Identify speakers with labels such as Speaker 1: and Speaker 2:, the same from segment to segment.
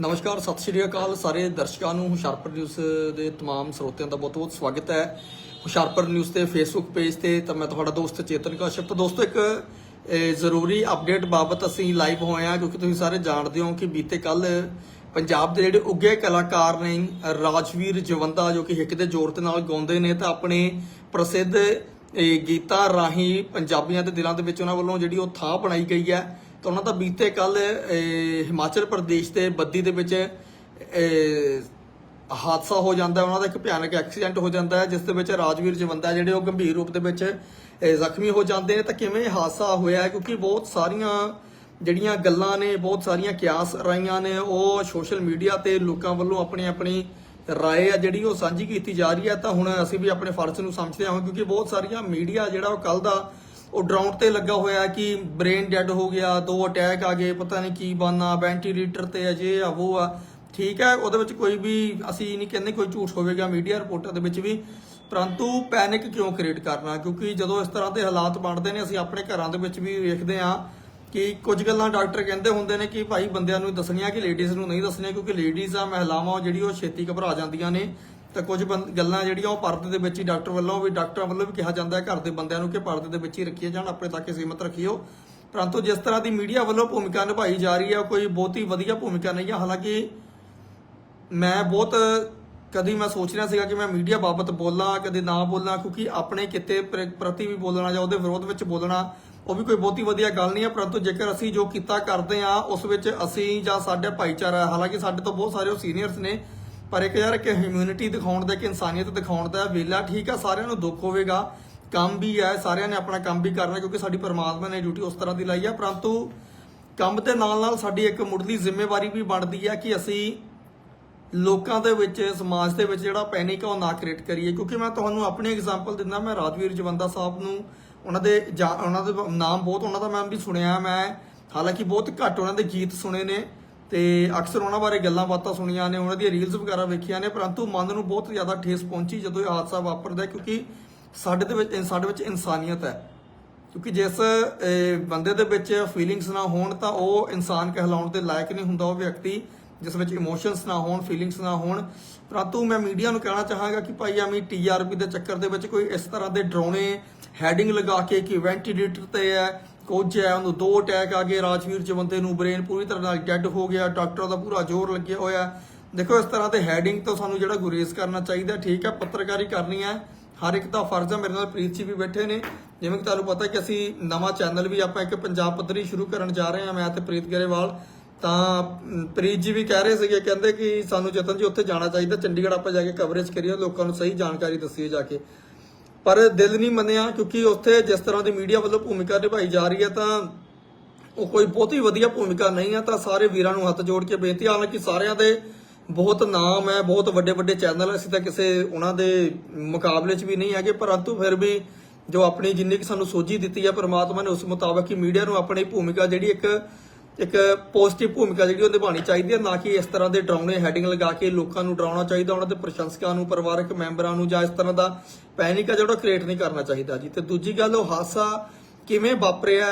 Speaker 1: ਨਮਸਕਾਰ ਸਤਿ ਸ਼੍ਰੀ ਅਕਾਲ ਸਾਰੇ ਦਰਸ਼ਕਾਂ ਨੂੰ ਹੁਸ਼ਿਆਰਪੁਰ ਨਿਊਜ਼ ਦੇ तमाम ਸਰੋਤਿਆਂ ਦਾ ਬਹੁਤ-ਬਹੁਤ ਸਵਾਗਤ ਹੈ ਹੁਸ਼ਿਆਰਪੁਰ ਨਿਊਜ਼ ਤੇ ਫੇਸਬੁੱਕ ਪੇਜ ਤੇ ਤਾਂ ਮੈਂ ਤੁਹਾਡਾ ਦੋਸਤ ਚੇਤਨ ਕਾਸ਼ਪ ਤਾਂ ਦੋਸਤੋ ਇੱਕ ਅਹ, ਜ਼ਰੂਰੀ ਅਪਡੇਟ ਬਾਬਤ ਅਸੀਂ ਲਾਈਵ ਹੋਏ ਹਾਂ ਕਿਉਂਕਿ ਤੁਸੀਂ ਸਾਰੇ ਜਾਣਦੇ ਹੋ ਕਿ ਬੀਤੇ ਕੱਲ ਪੰਜਾਬ ਦੇ ਜਿਹੜੇ ਉੱਗੇ ਕਲਾਕਾਰ ਨੇ ਰਾਜਵੀਰ ਜਵੰਦਾ ਜੋ ਕਿ ਹਿੱਕ ਦੇ ਜ਼ੋਰ ਤੇ ਨਾਲ ਗਾਉਂਦੇ ਨੇ ਤਾਂ ਆਪਣੇ ਪ੍ਰਸਿੱਧ ਇਹ ਗੀਤਾਂ ਰਾਹੀਂ ਪੰਜਾਬੀਆਂ ਦੇ ਦਿਲਾਂ ਦੇ ਵਿੱਚ ਉਹਨਾਂ ਵੱਲੋਂ ਜਿਹੜੀ ਉਹ ਥਾਂ ਬਣਾਈ ਗਈ ਹੈ ਤਾਂ ਉਹਨਾਂ ਦਾ ਬੀਤੇ ਕੱਲ ਹਿਮਾਚਲ ਪ੍ਰਦੇਸ਼ ਦੇ ਬੱਦੀ ਦੇ ਵਿੱਚ ਹਾਦਸਾ ਹੋ ਜਾਂਦਾ, ਉਹਨਾਂ ਦਾ ਇੱਕ ਭਿਆਨਕ ਐਕਸੀਡੈਂਟ ਹੋ ਜਾਂਦਾ ਹੈ, ਜਿਸ ਦੇ ਵਿੱਚ ਰਾਜਵੀਰ ਜਵੰਦਾ ਜਿਹੜੇ ਉਹ ਗੰਭੀਰ ਰੂਪ ਦੇ ਵਿੱਚ ਜ਼ਖਮੀ ਹੋ ਜਾਂਦੇ ਨੇ। ਤਾਂ ਕਿਵੇਂ ਹਾਦਸਾ ਹੋਇਆ ਕਿਉਂਕਿ ਬਹੁਤ ਸਾਰੀਆਂ ਜਿਹੜੀਆਂ ਗੱਲਾਂ ਨੇ, ਬਹੁਤ ਸਾਰੀਆਂ ਕਿਆਸ ਰਾਈਆਂ ਨੇ, ਉਹ ਸੋਸ਼ਲ ਮੀਡੀਆ ਤੇ ਲੋਕਾਂ ਵੱਲੋਂ ਆਪਣੀ ਆਪਣੀ ਰਾਏ ਆ ਜਿਹੜੀ ਉਹ ਸਾਂਝੀ ਕੀਤੀ ਜਾ ਰਹੀ ਹੈ। ਤਾਂ ਹੁਣ ਅਸੀਂ ਵੀ ਆਪਣੇ ਫਰਜ਼ ਨੂੰ ਸਮਝਦੇ ਹਾਂ, ਕਿਉਂਕਿ ਬਹੁਤ ਸਾਰੀਆਂ ਮੀਡੀਆ ਜਿਹੜਾ ਉਹ ਕੱਲ ਦਾ ਉਹ ਡਰਾਉਣ ਤੇ ਲੱਗਾ ਹੋਇਆ ਕਿ ਬ੍ਰੇਨ ਡੈਡ ਹੋ ਗਿਆ ਦੋ ਅਟੈਕ ਆ ਗਏ, ਪਤਾ ਨਹੀਂ ਕੀ ਬਾਨਾ ਵੈਂਟੀਲੇਟਰ ਤੇ ਅਜੇ ਆ, ਉਹ ਆ। ਠੀਕ ਹੈ, ਉਹਦੇ ਵਿੱਚ ਕੋਈ ਵੀ, ਅਸੀਂ ਨਹੀਂ ਕਹਿੰਦੇ ਕੋਈ ਝੂਠ ਹੋਵੇਗਾ ਮੀਡੀਆ ਰਿਪੋਰਟਾਂ ਦੇ ਵਿੱਚ ਵੀ, ਪਰੰਤੂ ਪੈਨਿਕ ਕਿਉਂ ਕ੍ਰੀਏਟ ਕਰਨਾ? ਕਿਉਂਕਿ ਜਦੋਂ ਇਸ ਤਰ੍ਹਾਂ ਦੇ ਹਾਲਾਤ ਬਣਦੇ ਨੇ, ਅਸੀਂ ਆਪਣੇ ਘਰਾਂ ਦੇ ਵਿੱਚ ਵੀ ਵੇਖਦੇ ਹਾਂ ਕਿ ਕੁਝ ਗੱਲਾਂ ਡਾਕਟਰ ਕਹਿੰਦੇ ਹੁੰਦੇ ਨੇ ਕਿ ਭਾਈ ਬੰਦਿਆਂ ਨੂੰ ਦੱਸਣੀਆਂ ਕਿ ਲੇਡੀਜ਼ ਨੂੰ ਨਹੀਂ ਦੱਸਣੀਆਂ, ਕਿਉਂਕਿ ਲੇਡੀਜ਼ ਆ, ਮਹਿਲਾਵਾਂ, ਜਿਹੜੀ ਉਹ ਛੇਤੀ ਘਬਰਾ ਜਾਂਦੀਆਂ ਨੇ। ਤਾਂ ਕੁਝ ਬੰ- ਗੱਲਾਂ ਜਿਹੜੀਆਂ ਉਹ ਪਰਦੇ ਦੇ ਵਿੱਚ ਹੀ ਡਾਕਟਰ ਵੱਲੋਂ ਵੀ, ਡਾਕਟਰਾਂ ਵੱਲੋਂ ਵੀ ਕਿਹਾ ਜਾਂਦਾ ਹੈ, ਘਰ ਦੇ ਬੰਦਿਆਂ ਨੂੰ ਕਿ ਪਰਦੇ ਦੇ ਵਿੱਚ ਹੀ ਰੱਖੀਏ ਜਾਣ, ਆਪਣੇ ਤੱਕ ਹੀ ਸੀਮਤ ਰੱਖਿਓ। ਪਰੰਤੂ ਜਿਸ ਤਰ੍ਹਾਂ ਦੀ ਮੀਡੀਆ ਵੱਲੋਂ ਭੂਮਿਕਾ ਨਿਭਾਈ ਜਾ ਰਹੀ ਹੈ ਕੋਈ ਬਹੁਤ ਹੀ ਵਧੀਆ ਭੂਮਿਕਾ ਨਹੀਂ ਹੈ। ਹਾਲਾਂਕਿ ਮੈਂ ਬਹੁਤ, ਕਦੀ ਮੈਂ ਸੋਚ ਰਿਹਾ ਸੀਗਾ ਕਿ ਮੈਂ ਮੀਡੀਆ ਬਾਬਤ ਬੋਲਾਂ, ਕਦੇ ਨਾ ਬੋਲਾਂ, ਕਿਉਂਕਿ ਆਪਣੇ ਕਿਤੇ ਪ੍ਰ- ਪ੍ਰਤੀ ਵੀ ਬੋਲਣਾ ਜਾਂ ਉਹਦੇ ਵਿਰੋਧ ਵਿੱਚ ਬੋਲਣਾ, ਉਹ ਵੀ ਕੋਈ ਬਹੁਤੀ ਵਧੀਆ ਗੱਲ ਨਹੀਂ ਹੈ। ਪਰੰਤੂ ਜੇਕਰ ਅਸੀਂ ਜੋ ਕੀਤਾ ਕਰਦੇ ਆ ਉਸ ਵਿੱਚ ਅਸੀਂ ਜਾਂ ਸਾਡੇ ਭਾਈਚਾਰਾ, ਹਾਲਾਂਕਿ ਸਾਡੇ ਤੋਂ ਬਹੁਤ ਸਾਰੇ ਉਹ ਸੀਨੀਅਰਸ ਨੇ ਪਰ ਇੱਕ ਯਾਰ ਕਿ ਹਿਊਮੈਨਿਟੀ ਦਿਖਾਉਣ ਦਾ ਕਿ ਇਨਸਾਨੀਅਤ ਦਿਖਾਉਣ ਦਾ ਵੇਲਾ ਠੀਕ ਆ, ਸਾਰਿਆਂ ਨੂੰ ਦੁੱਖ ਹੋਵੇਗਾ। ਕੰਮ ਵੀ ਹੈ, ਸਾਰਿਆਂ ਨੇ ਆਪਣਾ ਕੰਮ ਵੀ ਕਰਨਾ ਕਿਉਂਕਿ ਸਾਡੀ ਪਰਮਾਤਮਾ ਨੇ ਡਿਊਟੀ ਉਸ ਤਰ੍ਹਾਂ ਦੀ ਲਾਈ ਹੈ ਪਰੰਤੂ ਕੰਮ ਦੇ ਨਾਲ ਨਾਲ ਸਾਡੀ ਇੱਕ ਮੁੱਢਲੀ ਜ਼ਿੰਮੇਵਾਰੀ ਵੀ ਬਣਦੀ ਹੈ ਕਿ ਅਸੀਂ ਲੋਕਾਂ ਦੇ ਵਿੱਚ, ਸਮਾਜ ਦੇ ਵਿੱਚ ਜਿਹੜਾ ਪੈਨਿਕ ਆ ਉਹ ਨਾ ਕ੍ਰੀਏਟ ਕਰੀਏ। ਕਿਉਂਕਿ ਮੈਂ ਤੁਹਾਨੂੰ ਆਪਣੀ ਐਗਜ਼ਾਮਪਲ ਦਿੰਦਾ, ਮੈਂ ਰਾਜਵੀਰ ਜਵੰਦਾ ਸਾਹਿਬ ਨੂੰ, ਉਹਨਾਂ ਦੇ ਜਾ- ਉਹਨਾਂ ਦੇ ਨਾਮ ਬਹੁਤ, ਉਹਨਾਂ ਦਾ ਮੈਂ ਵੀ ਸੁਣਿਆ, ਮੈਂ ਹਾਲਾਂਕਿ ਬਹੁਤ ਘੱਟ ਉਹਨਾਂ ਦੇ ਗੀਤ ਸੁਣੇ ਨੇ। ਤੇ ਅਕਸਰ ਉਹਨਾਂ ਬਾਰੇ ਗੱਲਾਂ ਬਾਤਾਂ ਸੁਣੀਆਂ ਨੇ, ਉਹਨਾਂ ਦੀਆਂ ਰੀਲਸ ਵਗੈਰਾ ਵੇਖੀਆਂ ਨੇ, ਪਰੰਤੂ ਮਨ ਨੂੰ ਬਹੁਤ ਜ਼ਿਆਦਾ ਠੇਸ ਪਹੁੰਚੀ ਜਦੋਂ ਇਹ ਹਾਦਸਾ ਵਾਪਰਦਾ ਕਿਉਂਕਿ ਸਾਡੇ ਦੇ ਵਿੱਚ ਸਾਡੇ ਵਿੱਚ ਇਨਸਾਨੀਅਤ ਹੈ। ਕਿਉਂਕਿ ਜਿਸ ਬੰਦੇ ਦੇ ਵਿੱਚ ਫੀਲਿੰਗਸ ਨਾ ਹੋਣ ਤਾਂ ਉਹ ਇਨਸਾਨ ਕਹਿਲਾਉਣ ਦੇ ਲਾਇਕ ਨਹੀਂ ਹੁੰਦਾ, ਉਹ ਵਿਅਕਤੀ ਜਿਸ ਵਿੱਚ ਇਮੋਸ਼ਨਸ ਨਾ ਹੋਣ ਫੀਲਿੰਗਸ ਨਾ ਹੋਣ। ਪਰੰਤੂ ਮੈਂ ਮੀਡੀਆ ਨੂੰ ਕਹਿਣਾ ਚਾਹਾਂਗਾ ਕਿ ਭਾਈ ਐਵੇਂ ਟੀਆਰਪੀ ਦੇ ਚੱਕਰ ਦੇ ਵਿੱਚ ਕੋਈ ਇਸ ਤਰ੍ਹਾਂ ਦੇ ਡਰਾਉਣੇ ਹੈਡਿੰਗ ਲਗਾ ਕੇ ਕਿ ਵੈਂਟੀਲੇਟਰ ਤੇ ਹੈ ਕੁਝ ਹੈ, ਉਹਨੂੰ ਦੋ ਅਟੈਕ ਆ ਗਏ। ਰਾਜਵੀਰ ਜਵੰਦੇ ਨੂੰ ਬ੍ਰੇਨ ਪੂਰੀ ਤਰ੍ਹਾਂ ਨਾਲ ਡੈੱਡ ਹੋ ਗਿਆ। ਡਾਕਟਰਾਂ ਦਾ ਪੂਰਾ ਜ਼ੋਰ ਲੱਗਿਆ ਹੋਇਆ ਦੇਖੋ, ਇਸ ਤਰ੍ਹਾਂ ਦੇ ਹੈਡਿੰਗ ਤੋਂ ਸਾਨੂੰ ਜਿਹੜਾ ਗੁਰੇਜ਼ ਕਰਨਾ ਚਾਹੀਦਾ ਠੀਕ ਹੈ, ਪੱਤਰਕਾਰੀ ਕਰਨੀ ਹੈ। ਹਰ ਇੱਕ ਦਾ ਫਰਜ਼ ਹੈ, ਮੇਰੇ ਨਾਲ ਪ੍ਰੀਤ ਜੀ ਵੀ ਬੈਠੇ ਨੇ। ਜਿਵੇਂ ਕਿ ਤੁਹਾਨੂੰ ਪਤਾ ਕਿ ਅਸੀਂ ਨਵਾਂ ਚੈਨਲ ਵੀ ਆਪਾਂ ਇੱਕ ਪੰਜਾਬ ਪੱਧਰੀ ਸ਼ੁਰੂ ਕਰਨ ਜਾ ਰਹੇ ਹਾਂ, ਮੈਂ ਤੇ ਪ੍ਰੀਤ ਗਰੇਵਾਲ। ਤਾਂ ਪ੍ਰੀਤ ਜੀ ਵੀ ਕਹਿ ਰਹੇ ਸੀਗੇ, ਕਹਿੰਦੇ ਕਿ ਸਾਨੂੰ ਜਤਨ ਜੀ ਉੱਥੇ ਜਾਣਾ ਚਾਹੀਦਾ। ਚੰਡੀਗੜ੍ਹ ਆਪਾਂ ਜਾ ਕੇ ਕਵਰੇਜ ਕਰੀਏ, ਲੋਕਾਂ ਨੂੰ ਸਹੀ ਜਾਣਕਾਰੀ ਦੱਸੀਏ ਜਾ ਕੇ। ਪਰ ਦਿਲ ਨਹੀਂ ਮੰਨਿਆ ਕਿਉਂਕਿ ਉੱਥੇ ਜਿਸ ਤਰ੍ਹਾਂ ਦੀ ਮੀਡੀਆ ਵੱਲੋਂ ਭੂਮਿਕਾ ਨਿਭਾਈ ਜਾ ਰਹੀ ਹੈ ਤਾਂ ਉਹ ਕੋਈ ਬਹੁਤੀ ਵਧੀਆ ਭੂਮਿਕਾ ਨਹੀਂ ਹੈ ਤਾਂ ਸਾਰੇ ਵੀਰਾਂ ਨੂੰ ਹੱਥ ਜੋੜ ਕੇ ਬੇਨਤੀ ਹਾਲਾਂਕਿ ਸਾਰਿਆਂ ਦੇ ਬਹੁਤ ਨਾਮ ਹੈ, ਬਹੁਤ ਵੱਡੇ ਵੱਡੇ ਚੈਨਲ ਅਸੀਂ ਤਾਂ ਕਿਸੇ ਉਹਨਾਂ ਦੇ ਮੁਕਾਬਲੇ 'ਚ ਵੀ ਨਹੀਂ ਹੈਗੇ, ਪਰੰਤੂ ਫਿਰ ਵੀ ਜੋ ਆਪਣੀ ਜਿੰਨੀ ਕਿ ਸਾਨੂੰ ਸੋਝੀ ਦਿੱਤੀ ਹੈ, ਪਰਮਾਤਮਾ ਨੇ ਉਸ ਮੁਤਾਬਕ ਹੀ ਮੀਡੀਆ ਨੂੰ ਆਪਣੀ ਭੂਮਿਕਾ ਜਿਹੜੀ ਇੱਕ ਇੱਕ ਪੋਜ਼ਿਟਿਵ ਭੂਮਿਕਾ ਜਿਹੜੀ ਉਹ ਨਿਭਾਉਣੀ ਚਾਹੀਦੀ ਹੈ ਨਾ ਕਿ ਇਸ ਤਰ੍ਹਾਂ ਦੇ ਡਰਾਉਣੇ ਹੈਡਿੰਗ ਲਗਾ ਕੇ ਲੋਕਾਂ ਨੂੰ ਡਰਾਉਣਾ ਚਾਹੀਦਾ, ਉਹਨਾਂ ਦੇ ਪ੍ਰਸ਼ੰਸਕਾਂ ਨੂੰ, ਪਰਿਵਾਰਕ ਮੈਂਬਰਾਂ ਨੂੰ ਜਾਂ ਇਸ ਤਰ੍ਹਾਂ ਦਾ ਪੈਨਿਕ ਆ ਜਿਹੜਾ ਕ੍ਰੀਏਟ ਨਹੀਂ ਕਰਨਾ ਚਾਹੀਦਾ ਜੀ। ਤੇ ਦੂਜੀ ਗੱਲ, ਉਹ ਹਾਦਸਾ ਕਿਵੇਂ ਵਾਪਰਿਆ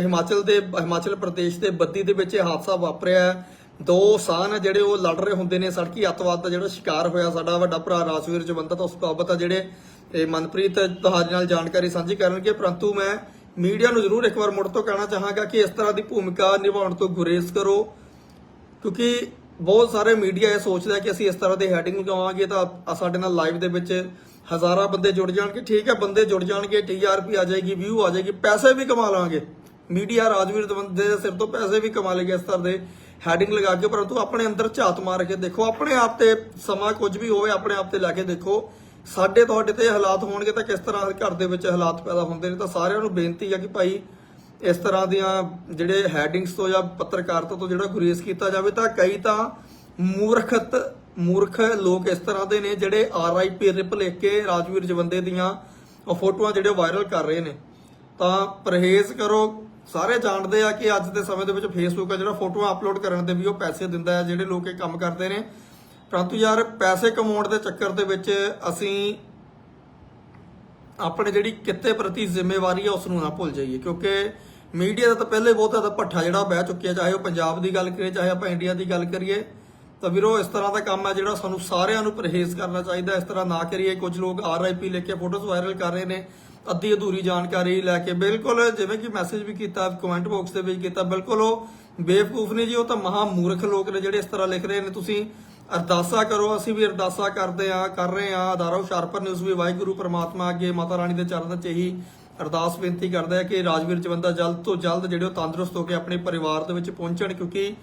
Speaker 1: ਹਿਮਾਚਲ ਦੇ, ਹਿਮਾਚਲ ਪ੍ਰਦੇਸ਼ ਦੇ ਬੱਦੀ ਦੇ ਵਿੱਚ ਇਹ ਹਾਦਸਾ ਵਾਪਰਿਆ ਦੋ ਸਾਨ ਆ ਜਿਹੜੇ ਉਹ ਲੜ ਰਹੇ ਹੁੰਦੇ ਨੇ, ਸੜਕੀ ਅੱਤਵਾਦ ਦਾ ਜਿਹੜਾ ਸ਼ਿਕਾਰ ਹੋਇਆ ਸਾਡਾ ਵੱਡਾ ਭਰਾ ਰਾਜਵੀਰ ਜਵੰਦਾ ਤਾਂ ਉਸ ਬਾਬਤ ਆ ਜਿਹੜੇ, ਇਹ ਮਨਪ੍ਰੀਤ ਤੁਹਾਡੇ ਨਾਲ ਜਾਣਕਾਰੀ ਸਾਂਝੀ ਕਰਨਗੇ, ਪਰੰਤੂ ਮੈਂ ਮੀਡੀਆ ਨੂੰ ਜ਼ਰੂਰ ਇੱਕ ਵਾਰ ਮੁੜ ਤੋਂ ਕਹਿਣਾ ਚਾਹਾਂਗਾ ਕਿ ਇਸ ਤਰ੍ਹਾਂ ਦੀ ਭੂਮਿਕਾ ਨਿਭਾਉਣ ਤੋਂ ਗੁਰੇਜ਼ ਕਰੋ, ਕਿਉਂਕਿ ਬਹੁਤ ਸਾਰੇ ਮੀਡੀਆ ਇਹ ਸੋਚਦਾ ਕਿ ਅਸੀਂ ਇਸ ਤਰ੍ਹਾਂ ਦੇ ਹੈਡਿੰਗ ਲਗਾਵਾਂਗੇ ਤਾਂ ਸਾਡੇ ਨਾਲ ਲਾਈਵ ਦੇ ਵਿੱਚ ਹਜ਼ਾਰਾਂ ਬੰਦੇ ਜੁੜ ਜਾਣਗੇ। ਠੀਕ ਹੈ, ਬੰਦੇ ਜੁੜ ਜਾਣਗੇ ਟੀਆਰਪੀ ਆ ਜਾਏਗੀ, ਵਿਊ ਆ ਜਾਏਗੀ, ਪੈਸੇ ਵੀ ਕਮਾ ਲਾਂਗੇ। ਮੀਡੀਆ ਰਾਜਵੀਰ ਦਵੰਦੇ ਦੇ ਸਿਰ ਤੋਂ ਪੈਸੇ ਵੀ ਕਮਾ ਲੇਗੇ ਇਸ ਤਰ੍ਹਾਂ ਦੇ ਹੈਡਿੰਗ ਲਗਾ ਕੇ, ਪਰੰਤੂ ਆਪਣੇ ਅੰਦਰ ਝਾਤ ਮਾਰ ਕੇ ਦੇਖੋ, ਆਪਣੇ ਆਪ ਤੇ ਸਮਾਂ ਕੁਝ ਵੀ ਹੋਵੇ, ਆਪਣੇ ਆਪ ਤੇ ਲੈ ਕੇ ਦੇਖੋ ਸਾਡੇ ਤੁਹਾਡੇ ਤੇ ਹਾਲਾਤ ਹੋਣਗੇ ਤਾਂ ਕਿਸ ਤਰ੍ਹਾਂ ਘਰ ਦੇ ਵਿੱਚ ਹਾਲਾਤ ਪੈਦਾ ਹੁੰਦੇ ਨੇ ਤਾਂ ਸਾਰਿਆਂ ਨੂੰ ਬੇਨਤੀ ਆ ਕਿ ਭਾਈ ਇਸ ਤਰ੍ਹਾਂ ਦੀਆਂ ਜਿਹੜੇ ਹੈਡਿੰਗਸ ਤੋਂ ਜਾਂ ਪੱਤਰਕਾਰਤਾ ਤੋਂ ਜਿਹੜਾ ਗੁਰੇਜ਼ ਕੀਤਾ ਜਾਵੇ ਤਾਂ ਕਈ ਤਾਂ ਮੂਰਖਤ, ਮੂਰਖ ਲੋਕ ਇਸ ਤਰ੍ਹਾਂ ਦੇ ਨੇ ਜਿਹੜੇ ਆਰਆਈਪੀ ਰਿਪ ਲਿਖ ਕੇ ਰਾਜਵੀਰ ਜਵੰਦੇ ਦੀਆਂ ਉਹ ਫੋਟੋਆਂ ਜਿਹੜੇ ਵਾਇਰਲ ਕਰ ਰਹੇ ਨੇ। ਤਾਂ ਪਰਹੇਜ਼ ਕਰੋ, ਸਾਰੇ ਜਾਣਦੇ ਆ ਕਿ ਅੱਜ ਦੇ ਸਮੇਂ ਦੇ ਵਿੱਚ ਫੇਸਬੁੱਕ ਆ ਜਿਹੜਾ ਫੋਟੋਆਂ ਅਪਲੋਡ ਕਰਨ ਦੇ ਵੀ ਉਹ ਪੈਸੇ ਦਿੰਦਾ ਹੈ, ਜਿਹੜੇ ਲੋਕ ਇਹ ਕੰਮ ਕਰਦੇ ਨੇ। ਪਰੰਤੂ ਯਾਰ, ਪੈਸੇ ਕਮਾਉਣ ਦੇ ਚੱਕਰ ਦੇ ਵਿੱਚ ਅਸੀਂ ਆਪਣੇ ਜਿਹੜੀ ਕਿੱਤੇ ਪ੍ਰਤੀ ਜ਼ਿੰਮੇਵਾਰੀ ਹੈ ਉਸ ਨੂੰ ਨਾ ਭੁੱਲ ਜਾਈਏ। ਕਿਉਂਕਿ ਮੀਡੀਆ ਦਾ ਤਾਂ ਪਹਿਲੇ ਬਹੁਤ ਜ਼ਿਆਦਾ ਭੱਠਾ ਜਿਹੜਾ ਬਹਿ ਚੁੱਕਿਆ, ਚਾਹੇ ਉਹ ਪੰਜਾਬ ਦੀ ਗੱਲ ਕਰੀਏ, ਚਾਹੇ ਆਪਾਂ ਇੰਡੀਆ ਦੀ ਗੱਲ ਕਰੀਏ। ਤਾਂ ਵੀਰੋ, ਇਸ ਤਰ੍ਹਾਂ ਦਾ ਕੰਮ ਹੈ ਜਿਹੜਾ ਸਾਨੂੰ ਸਾਰਿਆਂ ਨੂੰ ਪਰਹੇਜ਼ ਕਰਨਾ ਚਾਹੀਦਾ ਇਸ ਤਰ੍ਹਾਂ ਨਾ ਕਰੀਏ, ਕੁਝ ਲੋਕ ਆਰਆਈਪੀ ਲਿਖ ਕੇ ਫੋਟੋਜ਼ ਵਾਇਰਲ ਕਰ ਰਹੇ ਨੇ, ਅੱਧੀ ਅਧੂਰੀ ਜਾਣਕਾਰੀ ਲੈ ਕੇ। ਬਿਲਕੁਲ, ਜਿਵੇਂ ਕਿ ਮੈਸੇਜ ਵੀ ਕੀਤਾ ਕਮੈਂਟ ਬਾਕਸ ਦੇ ਵਿੱਚ ਕੀਤਾ, ਬਿਲਕੁਲ ਉਹ ਬੇਵਕੂਫ ਨੇ ਜੀ, ਉਹ ਤਾਂ ਮਹਾ ਮੂਰਖ ਲੋਕ ਨੇ ਜਿਹੜੇ ਇਸ ਤਰ੍ਹਾਂ ਲਿਖ ਰਹੇ ਨੇ। ਤੁਸੀਂ ਅਰਦਾਸਾ ਕਰੋ, ਅਸੀਂ ਵੀ ਅਰਦਾਸਾ ਕਰਦੇ ਆ ਕਰ ਰਹੇ ਆ ਅਦਾਰਾ ਹੁਸ਼ਿਆਰਪੁਰ ਨਿਊਜ਼ ਵੀ ਵਾਹਿਗੁਰੂ ਪ੍ਰਮਾਤਮਾ ਅੱਗੇ ਮਾਤਾ ਰਾਣੀ ਦੇ ਚਰਨਾਂ 'ਚ ਇਹੀ ਅਰਦਾਸ ਬੇਨਤੀ ਕਰਦਾ ਹੈ ਕਿ ਰਾਜਵੀਰ ਜਵੰਦਾ ਜਲਦ ਤੋਂ ਜਲਦ ਜਿਹੜੇ ਉਹ ਤੰਦਰੁਸਤ ਹੋ ਕੇ ਆਪਣੇ ਪਰਿਵਾਰ ਦੇ ਵਿੱਚ ਪਹੁੰਚਣ, ਕਿਉਂਕਿ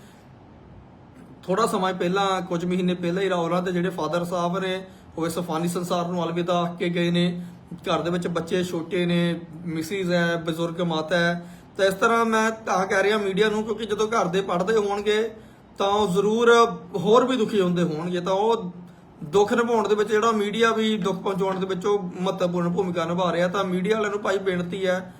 Speaker 1: ਥੋੜਾ ਸਮਾਂ ਪਹਿਲਾਂ, ਕੁਝ ਮਹੀਨੇ ਪਹਿਲਾਂ ਹੀ ਰਾਹੁਲਾਂ ਦੇ ਜਿਹੜੇ ਫਾਦਰ ਸਾਹਿਬ ਨੇ, ਉਹ ਇਸ ਫਾਨੀ ਸੰਸਾਰ ਨੂੰ ਅਲਵਿਦਾ ਆਖ ਕੇ ਗਏ ਨੇ। ਘਰ ਦੇ ਵਿੱਚ ਬੱਚੇ ਛੋਟੇ ਨੇ, ਮਿਸਿਸ ਹੈ, ਬਜ਼ੁਰਗ ਮਾਤਾ ਹੈ। ਤਾਂ ਇਸ ਤਰ੍ਹਾਂ ਮੈਂ ਤਾਂ ਕਹਿ ਰਿਹਾ ਮੀਡੀਆ ਨੂੰ, ਕਿਉਂਕਿ ਜਦੋਂ ਘਰ ਦੇ ਪੜਦੇ ਹੋਣਗੇ ਤਾਂ ਉਹ ਜ਼ਰੂਰ ਹੋਰ ਵੀ ਦੁਖੀ ਹੁੰਦੇ ਹੋਣਗੇ, ਤਾਂ ਉਹ ਦੁੱਖ ਨਿਭਾਉਣ ਦੇ ਵਿੱਚ ਜਿਹੜਾ ਮੀਡੀਆ ਵੀ ਦੁੱਖ ਪਹੁੰਚਾਉਣ ਦੇ ਵਿੱਚ ਉਹ ਮਹੱਤਵਪੂਰਨ ਭੂਮਿਕਾ ਨਿਭਾ ਰਿਹਾ। ਤਾਂ ਮੀਡੀਆ ਵਾਲਿਆਂ ਨੂੰ ਭਾਈ ਬੇਨਤੀ ਹੈ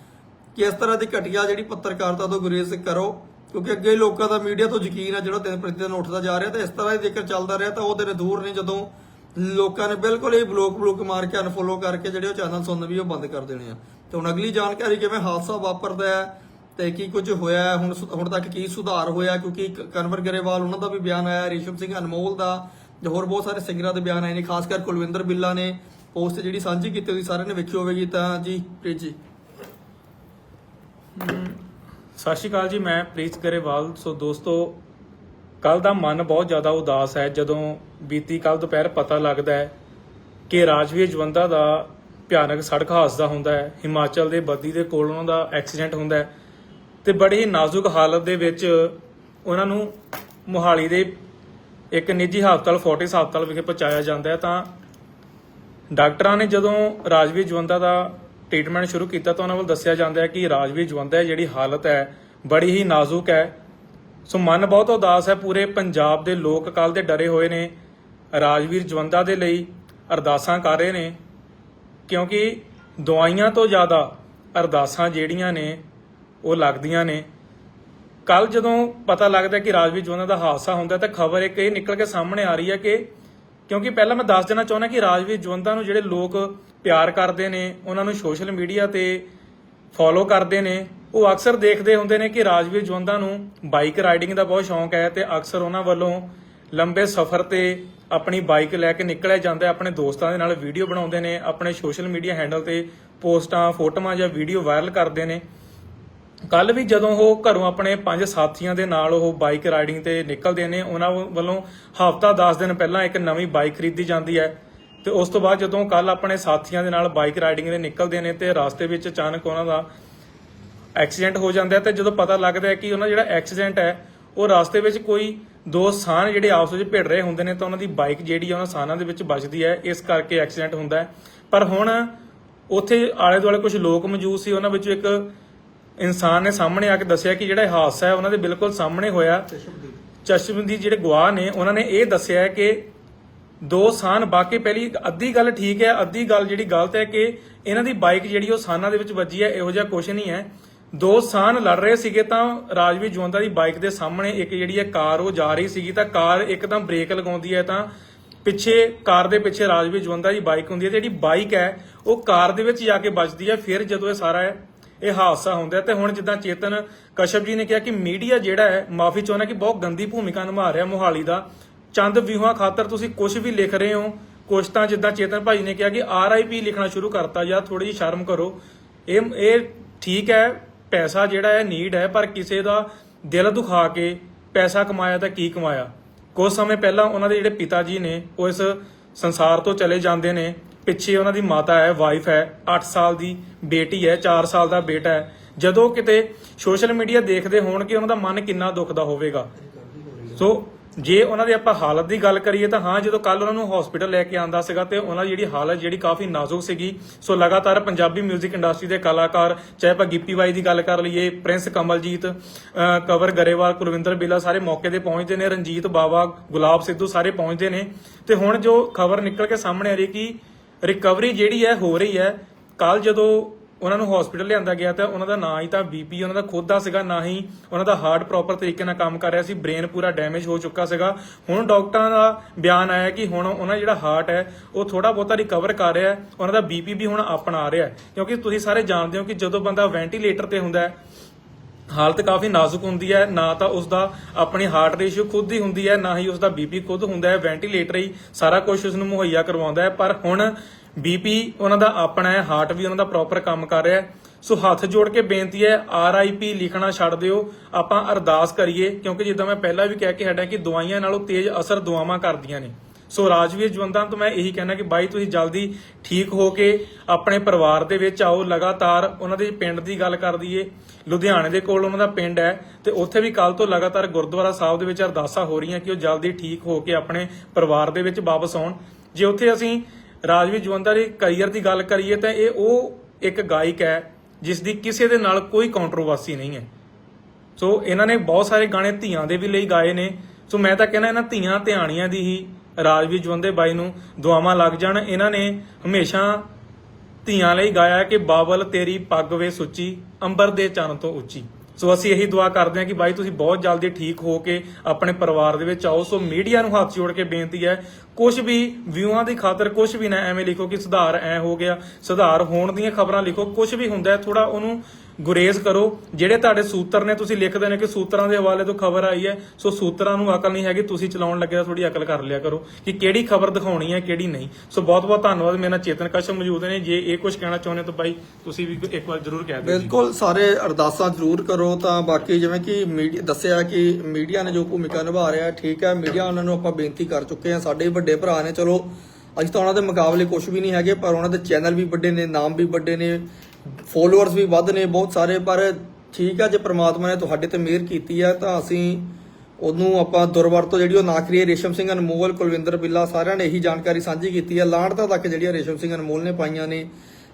Speaker 1: ਕਿ ਇਸ ਤਰ੍ਹਾਂ ਦੀ ਘਟੀਆ ਜਿਹੜੀ ਪੱਤਰਕਾਰਤਾ ਤੋਂ ਗੁਰੇਜ਼ ਕਰੋ, ਕਿਉਂਕਿ ਅੱਗੇ ਲੋਕਾਂ ਦਾ ਮੀਡੀਆ ਤੋਂ ਯਕੀਨ ਹੈ ਜਿਹੜਾ ਦਿਨ ਪ੍ਰਤੀ ਦਿਨ ਉੱਠਦਾ ਜਾ ਰਿਹਾ, ਤੇ ਇਸ ਤਰ੍ਹਾਂ ਹੀ ਜੇਕਰ ਚੱਲਦਾ ਰਿਹਾ ਤਾਂ ਉਹ ਦਿਨ ਦੂਰ ਨਹੀਂ, ਜਦੋਂ ਲੋਕਾਂ ਨੇ ਬਿਲਕੁਲ ਹੀ ਬਲੋਕ ਬਲੋਕ ਮਾਰ ਕੇ ਅਨਫੋਲੋ ਕਰਕੇ ਜਿਹੜੇ ਉਹ ਚੈਨਲ ਸੁਣਨ ਵੀ ਉਹ ਬੰਦ ਕਰ ਦੇਣੇ ਆ। ਤੇ ਹੁਣ ਅਗਲੀ ਜਾਣਕਾਰੀ ਕਿਵੇਂ ਹਾਦਸਾ ਵਾਪਰਦਾ ਹੈ ਤੇ ਕੀ ਕੁਝ ਹੋਇਆ, ਹੁਣ ਹੁਣ ਤੱਕ ਕੀ ਸੁਧਾਰ ਹੋਇਆ? ਕਿਉਂਕਿ ਕ- ਕਨਵਰ ਗਰੇਵਾਲ, ਉਹਨਾਂ ਦਾ ਵੀ ਬਿਆਨ ਆਇਆ, ਰੇਸ਼ਮ ਸਿੰਘ ਅਨਮੋਲ ਦਾ, ਤੇ ਹੋਰ ਬਹੁਤ ਸਾਰੇ ਸਿੰਗਰਾਂ ਦੇ ਬਿਆਨ ਆਏ ਨੇ, ਖਾਸ ਕਰ ਕੁਲਵਿੰਦਰ ਬਿੱਲਾ ਨੇ ਪੋਸਟ ਜਿਹੜੀ ਸਾਂਝੀ ਕੀਤੀ, ਉਹਦੀ ਸਾਰਿਆਂ ਨੇ ਵੇਖੀ ਹੋਵੇਗੀ ਤਾਂ। ਜੀ, ਪ੍ਰੀਤ ਜੀ।
Speaker 2: ਸਤਿ ਸ਼੍ਰੀ ਅਕਾਲ ਜੀ, ਮੈਂ ਪ੍ਰੀਤ ਗਰੇਵਾਲ। ਸੋ ਦੋਸਤੋ ਕੱਲ ਦਾ ਮਨ ਬਹੁਤ ਜ਼ਿਆਦਾ ਉਦਾਸ ਹੈ, ਜਦੋਂ ਬੀਤੀ ਕੱਲ ਦੁਪਹਿਰ ਪਤਾ ਲੱਗਦਾ ਹੈ ਕਿ ਰਾਜਵੀਰ ਜਵੰਦਾ ਦਾ ਭਿਆਨਕ ਸੜਕ ਹਾਦਸਾ ਹੁੰਦਾ ਹੈ, ਹਿਮਾਚਲ ਦੇ ਬੱਦੀ ਦੇ ਕੋਲ ਉਹਨਾਂ ਦਾ ਐਕਸੀਡੈਂਟ ਹੁੰਦਾ ਹੈ। ਤੇ ਬੜੀ ਹੀ ਨਾਜ਼ੁਕ ਹਾਲਤ ਦੇ ਵਿੱਚ ਉਹਨਾਂ ਨੂੰ ਮੁਹਾਲੀ ਦੇ ਇੱਕ ਨਿੱਜੀ ਹਸਪਤਾਲ, ਫੋਰਟਿਸ ਹਸਪਤਾਲ ਵਿਖੇ ਪਹੁੰਚਾਇਆ ਜਾਂਦਾ ਹੈ। ਤਾਂ ਡਾਕਟਰਾਂ ਨੇ ਜਦੋਂ ਰਾਜਵੀਰ ਜਵੰਦਾ ਦਾ ਟ੍ਰੀਟਮੈਂਟ ਸ਼ੁਰੂ ਕੀਤਾ ਤਾਂ ਉਹਨਾਂ ਵੱਲ ਦੱਸਿਆ ਜਾਂਦਾ ਹੈ ਕਿ ਰਾਜਵੀਰ ਜਵੰਦਾ ਜਿਹੜੀ ਹਾਲਤ ਹੈ, ਬੜੀ ਹੀ ਨਾਜ਼ੁਕ ਹੈ। ਸੋ ਮਨ ਬਹੁਤ ਉਦਾਸ ਹੈ, ਪੂਰੇ ਪੰਜਾਬ ਦੇ ਲੋਕ ਕੱਲ ਦੇ ਡਰੇ ਹੋਏ ਨੇ। ਰਾਜਵੀਰ ਜਵੰਦਾ ਦੇ ਲਈ ਅਰਦਾਸਾਂ ਕਰ ਰਹੇ ਨੇ, ਕਿਉਂਕਿ ਦਵਾਈਆਂ ਤੋਂ ਜ਼ਿਆਦਾ ਅਰਦਾਸਾਂ ਜਿਹੜੀਆਂ ਨੇ ਉਹ ਲੱਗਦੀਆਂ ਨੇ। ਕੱਲ ਜਦੋਂ ਪਤਾ ਲੱਗਦਾ ਕਿ ਰਾਜਵੀਰ ਜਵੰਦਾ ਦਾ ਹਾਦਸਾ ਹੁੰਦਾ, ਤਾਂ ਖਬਰ ਇੱਕ ਇਹ ਨਿਕਲ ਕੇ ਸਾਹਮਣੇ ਆ ਰਹੀ ਹੈ ਕਿ ਕਿਉਂਕਿ ਪਹਿਲਾਂ ਮੈਂ ਦੱਸ ਦੇਣਾ ਚਾਹੁੰਦਾ ਕਿ ਰਾਜਵੀਰ ਜਵੰਦਾ ਨੂੰ ਜਿਹੜੇ ਲੋਕ ਪਿਆਰ ਕਰਦੇ ਨੇ, ਉਹਨਾਂ ਨੂੰ ਸੋਸ਼ਲ ਮੀਡੀਆ ਤੇ ਫੋਲੋ ਕਰਦੇ ਨੇ। ਉਹ ਅਕਸਰ ਦੇਖਦੇ ਹੁੰਦੇ ਨੇ ਕਿ ਰਾਜਵੀਰ ਜਵੰਦਾ ਨੂੰ ਬਾਈਕ ਰਾਈਡਿੰਗ ਦਾ ਬਹੁਤ ਸ਼ੌਂਕ ਹੈ ਤੇ ਅਕਸਰ ਉਹਨਾਂ ਵੱਲੋਂ ਲੰਬੇ ਸਫ਼ਰ ਤੇ ਆਪਣੀ ਬਾਈਕ ਲੈ ਕੇ ਨਿਕਲਿਆ ਜਾਂਦਾ ਆਪਣੇ ਦੋਸਤਾਂ ਦੇ ਨਾਲ ਵੀਡੀਓ ਬਣਾਉਂਦੇ ਨੇ, ਆਪਣੇ ਸੋਸ਼ਲ ਮੀਡੀਆ ਹੈਂਡਲ ਤੇ ਪੋਸਟਾਂ, ਫੋਟੋਆਂ ਜਾਂ ਵੀਡੀਓ ਵਾਇਰਲ ਕਰਦੇ ਨੇ। ਕੱਲ ਵੀ ਜਦੋਂ ਉਹ ਘਰੋਂ ਆਪਣੇ ਪੰਜ ਸਾਥੀਆਂ ਦੇ ਨਾਲ ਉਹ ਬਾਈਕ ਰਾਈਡਿੰਗ ਤੇ ਨਿਕਲਦੇ ਨੇ, ਉਹਨਾਂ ਵੱਲੋਂ ਹਫ਼ਤਾ 10 ਦਿਨ ਪਹਿਲਾਂ ਇੱਕ ਨਵੀਂ ਬਾਈਕ ਖਰੀਦੀ ਜਾਂਦੀ ਹੈ। ਤੇ ਉਸ ਤੋਂ ਬਾਅਦ ਜਦੋਂ ਕੱਲ ਆਪਣੇ ਸਾਥੀਆਂ ਦੇ ਨਾਲ ਬਾਈਕ ਰਾਈਡਿੰਗ ਤੇ ਨਿਕਲਦੇ ਨੇ ਤੇ ਰਸਤੇ ਵਿੱਚ ਅਚਾਨਕ ਉਹਨਾਂ ਦਾ ਐਕਸੀਡੈਂਟ ਹੋ ਜਾਂਦਾ ਹੈ ਤੇ ਜਦੋਂ ਪਤਾ ਲੱਗਦਾ ਹੈ ਕਿ ਉਹਨਾਂ ਜਿਹੜਾ ਐਕਸੀਡੈਂਟ ਹੈ, ਉਹ ਰਸਤੇ ਵਿੱਚ ਕੋਈ ਦੋ ਸਾਨ ਜਿਹੜੇ ਆਪਸ ਵਿੱਚ ਭਿੜ ਰਹੇ ਹੁੰਦੇ ਨੇ ਤਾਂ ਉਹਨਾਂ ਦੀ ਬਾਈਕ ਜਿਹੜੀ ਉਹਨਾਂ ਸਾਨਾਂ ਦੇ ਵਿੱਚ ਵੱਜਦੀ ਹੈ। ਇਸ ਕਰਕੇ ਐਕਸੀਡੈਂਟ ਹੁੰਦਾ ਹੈ। ਪਰ ਹੁਣ ਉੱਥੇ ਆਲੇ ਦੁਆਲੇ ਕੁਝ ਲੋਕ ਮੌਜੂਦ ਸੀ, ਉਹਨਾਂ ਵਿੱਚੋਂ ਇੱਕ ਇਨਸਾਨ ਨੇ ਸਾਹਮਣੇ ਆ ਕੇ ਦੱਸਿਆ ਕਿ ਜਿਹੜਾ ਹਾਦਸਾ ਹੈ ਉਹਨਾਂ ਦੇ ਬਿਲਕੁਲ ਸਾਹਮਣੇ ਹੋਇਆ। ਚਸ਼ਮਦੀਦ। ਜਿਹੜੇ ਗਵਾਹ ਨੇ ਉਹਨਾਂ ਨੇ ਇਹ ਦੱਸਿਆ ਕਿ ਦੋ ਸਾਨ ਬਾਕੀ ਪਹਿਲੀ ਅੱਧੀ ਗੱਲ ਠੀਕ ਹੈ ਅੱਧੀ ਗੱਲ ਜਿਹੜੀ ਗਲਤ ਹੈ ਕਿ ਇਹਨਾਂ ਦੀ ਬਾਈਕ ਜਿਹੜੀ ਉਹ ਸਾਨਾਂ ਦੇ ਵਿੱਚ ਵੱਜੀ ਹੈ ਇਹੋ ਜਿਹਾ ਕੁਝ ਨਹੀਂ ਹੈ। ਦੋ ਸਾਨ ਲੜ ਰਹੇ ਸੀਗੇ ਤਾਂ ਰਾਜਵੀਰ ਜਵੰਦਾ ਦੀ ਬਾਈਕ ਦੇ ਸਾਹਮਣੇ ਇੱਕ ਜਿਹੜੀ ਹੈ ਕਾਰ ਉਹ ਜਾ ਰਹੀ ਸੀਗੀ ਤਾਂ ਕਾਰ ਇੱਕਦਮ ਬ੍ਰੇਕ ਲਗਾਉਂਦੀ ਹੈ ਤਾਂ ਪਿੱਛੇ ਕਾਰ ਦੇ ਪਿੱਛੇ ਰਾਜਵੀਰ ਜਵੰਦਾ ਦੀ ਬਾਈਕ ਹੁੰਦੀ ਹੈ ਤੇ ਜਿਹੜੀ ਬਾਈਕ ਹੈ ਉਹ ਕਾਰ ਦੇ ਵਿੱਚ ਜਾ ਕੇ ਵੱਜਦੀ ਹੈ ਫਿਰ ਜਦੋਂ ਇਹ ਸਾਰਾ ਇਹ ਹਾਦਸਾ ਹੁੰਦਾ ਹੈ ਤੇ ਹੁਣ ਜਿੱਦਾਂ ਚੇਤਨ ਕਸ਼ਪ ਜੀ ਨੇ ਕਿਹਾ ਕਿ ਮੀਡੀਆ ਜਿਹੜਾ ਹੈ, ਮਾਫੀ ਚਾਹੁੰਦਾ ਕਿ ਬਹੁਤ ਗੰਦੀ ਭੂਮਿਕਾ ਨਿਭਾ ਰਿਹਾ ਮੋਹਾਲੀ ਦਾ। ਚੰਦ ਵਿਊਹਾਂ ਖਾਤਰ ਤੁਸੀਂ ਕੁਝ ਵੀ ਲਿਖ ਰਹੇ ਹੋ ਕੁਝ ਤਾਂ ਜਿੱਦਾਂ ਚੇਤਨ ਭਾਈ ਨੇ ਕਿਹਾ ਕਿ ਆਰਆਈਪੀ ਲਿਖਣਾ ਸ਼ੁਰੂ ਕਰਤਾ ਜਾਂ ਥੋੜੀ ਜਿਹੀ ਸ਼ਰਮ ਕਰੋ। ਇਹ ਇਹ ਠੀਕ ਹੈ, ਪੈਸਾ ਜਿਹੜਾ ਹੈ ਨੀਡ ਹੈ, ਪਰ ਕਿਸੇ ਦਾ ਦਿਲ ਦੁਖਾ ਕੇ ਪੈਸਾ ਕਮਾਇਆ ਤਾਂ ਕੀ ਕਮਾਇਆ? ਕੁਝ ਸਮੇਂ ਪਹਿਲਾਂ ਉਹਨਾਂ ਦੇ ਜਿਹੜੇ ਪਿਤਾ ਜੀ ਨੇ ਉਹ ਇਸ ਸੰਸਾਰ ਤੋਂ ਚਲੇ ਜਾਂਦੇ ਨੇ ਪਿੱਛੇ ਉਹਨਾਂ ਦੀ ਮਾਤਾ ਹੈ ਵਾਈਫ ਹੈ 8 ਸਾਲ ਦੀ ਬੇਟੀ ਹੈ 4 ਸਾਲ ਦਾ ਬੇਟਾ ਹੈ। ਜਦੋਂ ਕਿਤੇ ਸੋਸ਼ਲ ਮੀਡੀਆ ਦੇਖਦੇ ਹੋਣ ਕਿ ਉਹਨਾਂ ਦਾ ਮਨ ਕਿੰਨਾ ਦੁਖਦਾ ਹੋਵੇਗਾ। ਸੋ ਜੇ ਉਹਨਾਂ ਦੀ ਆਪਾਂ ਹਾਲਤ ਦੀ ਗੱਲ ਕਰੀਏ ਤਾਂ ਹਾਂ, ਜਦੋਂ ਕੱਲ ਉਹਨਾਂ ਨੂੰ ਹਸਪੀਟਲ ਲੈ ਕੇ ਆਂਦਾ ਸੀਗਾ ਤੇ ਉਹਨਾਂ ਦੀ ਜਿਹੜੀ ਹਾਲਤ ਜਿਹੜੀ ਕਾਫੀ ਨਾਜ਼ੁਕ ਸੀਗੀ, ਸੋ ਲਗਾਤਾਰ ਪੰਜਾਬੀ 뮤직 ਇੰਡਸਟਰੀ ਦੇ ਕਲਾਕਾਰ, ਚਾਹੇ ਆਪਾਂ ਗਿੱਪੀ ਬਾਈ ਦੀ ਗੱਲ ਕਰ ਲਈਏ, ਪ੍ਰਿੰਸ ਕਮਲਜੀਤ ਕਵਰ ਗਰੇਵਾਲ, ਕੁਲਵਿੰਦਰ ਬੇਲਾ ਸਾਰੇ ਮੌਕੇ ਤੇ ਪਹੁੰਚਦੇ ਨੇ, ਰਣਜੀਤ ਬਾਵਾ, ਗੁਲਾਬ ਸਿੱਧੂ ਸਾਰੇ ਪਹੁੰਚਦੇ ਨੇ। ਤੇ ਹੁਣ ਜੋ ਖਬਰ ਨਿਕਲ ਕੇ ਸਾਹਮਣੇ ਆ ਰਹੀ ਕਿ ਰਿਕਵਰੀ ਜਿਹੜੀ ਹੈ, ਹੋ ਰਹੀ ਹੈ। ਕੱਲ ਜਦੋਂ ਉਹਨਾਂ ਨੂੰ ਹਸਪੀਟਲ ਲਿਆਂਦਾ ਗਿਆ ਤਾਂ ਉਹਨਾਂ ਦਾ ਨਾ ਹੀ ਤਾਂ ਬੀਪੀ ਉਹਨਾਂ ਦਾ ਖੁਦ ਦਾ ਸੀਗਾ, ਨਾ ਹੀ ਉਹਨਾਂ ਦਾ ਹਾਰਟ ਪ੍ਰੋਪਰ ਤਰੀਕੇ ਨਾਲ ਕੰਮ ਕਰ ਰਿਹਾ ਸੀ। ਬ੍ਰੇਨ ਪੂਰਾ ਡੈਮੇਜ ਹੋ ਚੁੱਕਾ ਸੀਗਾ। ਹੁਣ ਡਾਕਟਰਾਂ ਦਾ ਬਿਆਨ ਆਇਆ ਕਿ ਹੁਣ ਉਹਨਾਂ ਜਿਹੜਾ ਹਾਰਟ ਹੈ, ਉਹ ਥੋੜਾ ਬਹੁਤਾ ਰਿਕਵਰ ਕਰ ਰਿਹਾ ਹੈ। ਉਹਨਾਂ ਦਾ ਬੀਪੀ ਵੀ ਹੁਣ ਆਪਣਾ ਆ ਰਿਹਾ ਹੈ। ਕਿਉਂਕਿ ਤੁਸੀਂ ਸਾਰੇ ਜਾਣਦੇ ਹੋ ਕਿ ਜਦੋਂ ਬੰਦਾ ਵੈਂਟੀਲੇਟਰ ਤੇ ਹੁੰਦਾ ਹੈ ਹਾਲਤ ਕਾਫੀ ਨਾਜ਼ੁਕ ਹੁੰਦੀ ਹੈ, ਨਾ ਤਾਂ ਉਸ ਦਾ ਆਪਣੀ ਹਾਰਟ ਰੇਸ਼ੀਓ ਖੁਦ ਹੀ ਹੁੰਦੀ ਹੈ, ਨਾ ਹੀ ਉਸ ਦਾ ਬੀਪੀ ਖੁਦ ਹੁੰਦਾ ਹੈ ਵੈਂਟੀਲੇਟਰ ਹੀ ਸਾਰਾ ਕੁਝ ਉਸ ਨੂੰ ਮੁਹੱਈਆ ਕਰਵਾਉਂਦਾ ਹੈ। ਪਰ ਹੁਣ ਬੀਪੀ ਉਹਨਾਂ ਦਾ ਆਪਣਾ ਹੈ ਹਾਰਟ ਵੀ ਉਹਨਾਂ ਦਾ ਪ੍ਰੋਪਰ ਕੰਮ ਕਰ ਰਿਹਾ ਹੈ। ਸੋ ਹੱਥ ਜੋੜ ਕੇ ਬੇਨਤੀ ਹੈ ਆਰਆਈਪੀ ਲਿਖਣਾ ਛੱਡ ਦਿਓ। ਆਪਾਂ ਅਰਦਾਸ ਕਰੀਏ, ਕਿਉਂਕਿ ਜਿੱਦਾਂ ਮੈਂ ਪਹਿਲਾਂ ਵੀ ਕਹਿ ਕੇ ਹਟਿਆ ਕਿ ਦਵਾਈਆਂ ਨਾਲੋਂ ਤੇਜ਼ ਅਸਰ ਦੁਆਵਾਂ ਕਰਦੀਆਂ ਨੇ। ਸੋ ਰਾਜਵੀਰ ਜਵੰਦਾਂ, ਤੋਂ ਮੈਂ ਇਹੀ ਕਹਿਣਾ ਕਿ ਬਾਈ, ਤੁਸੀਂ ਜਲਦੀ ਠੀਕ ਹੋ ਕੇ ਆਪਣੇ ਪਰਿਵਾਰ ਦੇ ਵਿੱਚ ਆਓ, ਲਗਾਤਾਰ ਉਹਨਾਂ ਦੇ ਪਿੰਡ ਦੀ ਗੱਲ ਕਰ ਦਈਏ। ਲੁਧਿਆਣੇ ਦੇ ਕੋਲ ਉਹਨਾਂ ਦਾ ਪਿੰਡ ਹੈ ਤੇ ਉੱਥੇ ਵੀ ਕੱਲ ਤੋਂ ਲਗਾਤਾਰ ਗੁਰਦੁਆਰਾ ਸਾਹਿਬ ਦੇ ਵਿੱਚ ਅਰਦਾਸਾਂ ਹੋ ਰਹੀਆਂ ਕਿ ਉਹ ਜਲਦੀ ਠੀਕ ਹੋ ਕੇ ਆਪਣੇ ਪਰਿਵਾਰ ਦੇ ਵਿੱਚ ਵਾਪਸ ਆਉਣ। ਜੇ ਉੱਥੇ ਅਸੀਂ ਰਾਜਵੀਰ ਜਵੰਦਾਂ ਦੇ ਕੈਰੀਅਰ ਦੀ ਗੱਲ ਕਰੀਏ ਤਾਂ ਇਹ ਉਹ ਇੱਕ ਗਾਇਕ ਹੈ ਜਿਸ ਦੀ ਕਿਸੇ ਦੇ ਨਾਲ ਕੋਈ ਕੰਟਰੋਵਰਸੀ ਨਹੀਂ ਹੈ। ਸੋ ਇਹਨਾਂ ਨੇ ਬਹੁਤ ਸਾਰੇ ਗਾਣੇ ਧੀਆਂ ਦੇ ਵੀ ਲਈ ਗਾਏ ਨੇ। ਸੋ ਮੈਂ ਤਾਂ ਕਹਿੰਦਾ ਇਹਨਾਂ ਧੀਆਂ ਧਿਆਣੀਆਂ ਦੀ ਹੀ ਰਾਜਵੀਰ ਜਵੰਦੇ ਬਾਈ ਨੂੰ ਦੁਆਵਾਂ ਲੱਗ ਜਾਣ। ਇਹਨਾਂ ਨੇ ਹਮੇਸ਼ਾ ਧੀਆਂ ਲਈ ਗਾਇਆ ਕਿ ਬਾਬਲ ਤੇਰੀ ਪੱਗ ਵੇ ਸੁੱਚੀ, ਅੰਬਰ ਦੇ ਚੰਨ ਤੋਂ ਉੱਚੀ। ਸੋ ਅਸੀਂ ਇਹੀ ਦੁਆ ਕਰਦੇ ਹਾਂ ਕਿ ਬਾਈ ਤੁਸੀਂ ਬਹੁਤ ਜਲਦੀ ਠੀਕ ਹੋ ਕੇ ਆਪਣੇ ਪਰਿਵਾਰ ਦੇ ਵਿੱਚ ਆਓ। ਸੋ ਮੀਡੀਆ ਨੂੰ ਹੱਥ ਜੋੜ ਕੇ ਬੇਨਤੀ ਹੈ ਕੁਝ ਵੀ ਵਿਊਆਂ ਦੀ ਖਾਤਰ ਕੁਝ ਵੀ ਨਾ ਐਵੇਂ ਲਿਖੋ ਕਿ ਸੁਧਾਰ ਐ ਹੋ ਗਿਆ, ਸੁਧਾਰ ਹੋਣ ਦੀਆਂ ਖਬਰਾਂ ਲਿਖੋ ਕੁਝ ਵੀ ਹੁੰਦਾ ਥੋੜਾ ਉਹਨੂੰ ਗੁਰੇਜ਼ ਕਰੋ। ਜਿਹੜੇ ਤੁਹਾਡੇ ਸੂਤਰ ਨੇ, ਤੁਸੀਂ ਲਿਖਦੇ ਨੇ ਕਿ ਸੂਤਰਾਂ ਦੇ ਹਵਾਲੇ ਤੋਂ ਖਬਰ ਆਈ ਹੈ, ਸੋ ਸੂਤਰਾਂ ਨੂੰ ਅਕਲ ਨਹੀਂ ਹੈਗੀ, ਤੁਸੀਂ ਚਲਾਉਣ ਲੱਗੇ ਤਾਂ ਥੋੜੀ ਅਕਲ ਕਰ ਲਿਆ ਕਰੋ ਕਿ ਕਿਹੜੀ ਖਬਰ ਦਿਖਾਉਣੀ ਹੈ, ਕਿਹੜੀ ਨਹੀਂ। ਸੋ ਬਹੁਤ ਬਹੁਤ ਧੰਨਵਾਦ, ਮੇਰਾ ਚੇਤਨ ਕਸ਼ਮ ਮੌਜੂਦ ਨੇ। ਜੇ ਇਹ ਕੁਝ ਕਹਿਣਾ ਚਾਹੁੰਦੇ ਤਾਂ ਬਾਈ, ਤੁਸੀਂ ਵੀ ਇੱਕ ਵਾਰ ਜ਼ਰੂਰ ਕਹਿ ਦਿਓ
Speaker 1: ਬਿਲਕੁਲ, ਸਾਰੇ ਅਰਦਾਸਾਂ ਜ਼ਰੂਰ ਕਰੋ ਤਾਂ ਬਾਕੀ ਜਿਵੇਂ ਕਿ ਮੀਡੀਆ ਦੱਸਿਆ ਕਿ ਮੀਡੀਆ ਨੇ ਜੋ ਭੂਮਿਕਾ ਨਿਭਾ ਰਿਹਾ, ਠੀਕ ਹੈ, ਮੀਡੀਆ ਉਹਨਾਂ ਨੂੰ ਆਪਾਂ ਬੇਨਤੀ ਕਰ ਚੁੱਕੇ ਹਾਂ। ਸਾਡੇ ਵੀ ਵੱਡੇ ਭਰਾ ਨੇ, ਚਲੋ, ਅਸੀਂ ਤਾਂ ਉਹਨਾਂ ਦੇ ਮੁਕਾਬਲੇ ਕੁਝ ਵੀ ਨਹੀਂ ਹੈਗੇ, ਪਰ ਉਹਨਾਂ ਦੇ ਚੈਨਲ ਵੀ ਵੱਡੇ ਨੇ, ਨਾਮ ਵੀ ਵੱਡੇ ਨੇ। ਫੋਲੋਅਰਸ ਵੀ ਵੱਧ ਨੇ ਬਹੁਤ ਸਾਰੇ, ਪਰ ਠੀਕ ਆ, ਜੇ ਪ੍ਰਮਾਤਮਾ ਨੇ ਤੁਹਾਡੇ ਤੇ ਮਿਹਰ ਕੀਤੀ ਹੈ ਤਾਂ ਅਸੀਂ ਉਹਨੂੰ ਆਪਾਂ ਦੁਰਵਰਤੋਂ ਜਿਹੜੀ ਉਹ ਨਾ ਕਰੀਏ। ਰੇਸ਼ਮ ਸਿੰਘ ਅਨਮੋਲ, ਕੁਲਵਿੰਦਰ ਬਿੱਲਾ ਸਾਰਿਆਂ ਨੇ ਇਹੀ ਜਾਣਕਾਰੀ ਸਾਂਝੀ ਕੀਤੀ ਹੈ ਲਾਹਣਤਾ ਤੱਕ ਜਿਹੜੀਆਂ ਰੇਸ਼ਮ ਸਿੰਘ ਅਨਮੋਲ ਨੇ ਪਾਈਆਂ ਨੇ,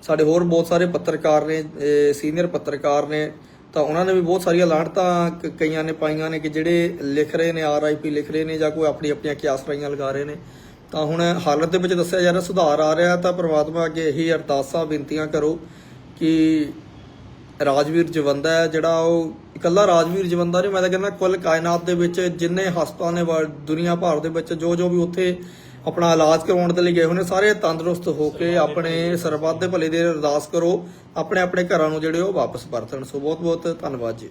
Speaker 1: ਸਾਡੇ ਹੋਰ ਬਹੁਤ ਸਾਰੇ ਪੱਤਰਕਾਰ ਨੇ ਸੀਨੀਅਰ ਪੱਤਰਕਾਰ ਨੇ, ਤਾਂ ਉਹਨਾਂ ਨੇ ਵੀ ਬਹੁਤ ਸਾਰੀਆਂ ਲਾਹਣਤਾਂ ਕਈਆਂ ਨੇ ਪਾਈਆਂ ਨੇ ਕਿ ਜਿਹੜੇ ਲਿਖ ਰਹੇ ਨੇ ਆਰਆਈਪੀ ਲਿਖ ਰਹੇ ਨੇ ਜਾਂ ਕੋਈ ਆਪਣੀ ਆਪਣੀਆਂ ਕਿਆਸਰਾਈਆਂ ਲਗਾ ਰਹੇ ਨੇ। ਤਾਂ ਹੁਣ ਹਾਲਤ ਦੇ ਵਿੱਚ ਦੱਸਿਆ ਜਾ ਰਿਹਾ, ਸੁਧਾਰ ਆ ਰਿਹਾ, ਤਾਂ ਪ੍ਰਮਾਤਮਾ ਅੱਗੇ ਇਹੀ ਅਰਦਾਸਾਂ, ਬੇਨਤੀਆਂ ਕਰੋ ਕਿ ਰਾਜਵੀਰ ਜਵੰਦਾ ਹੈ, ਜਿਹੜਾ ਉਹ ਇਕੱਲਾ ਰਾਜਵੀਰ ਜਵੰਦਾ ਨਹੀਂ, ਮੈਂ ਤਾਂ ਕਹਿੰਦਾ ਕੁੱਲ ਕਾਇਨਾਤ ਦੇ ਵਿੱਚ ਜਿੰਨੇ ਹਸਪਤਾਲ ਨੇ ਵਰ- ਦੁਨੀਆ ਭਰ ਦੇ ਵਿੱਚ, ਜੋ ਜੋ ਵੀ ਉੱਥੇ ਆਪਣਾ ਇਲਾਜ ਕਰਵਾਉਣ ਦੇ ਲਈ ਗਏ ਹੋਏ ਨੇ, ਸਾਰੇ ਤੰਦਰੁਸਤ ਹੋ ਕੇ ਆਪਣੇ ਸਰਬੱਤ ਦੇ ਭਲੇ ਦੇ ਅਰਦਾਸ ਕਰੋ, ਆਪਣੇ ਆਪਣੇ ਘਰਾਂ ਨੂੰ ਜਿਹੜੇ ਉਹ ਵਾਪਸ ਪਰਤਣ। ਸੋ ਬਹੁਤ ਬਹੁਤ ਧੰਨਵਾਦ ਜੀ।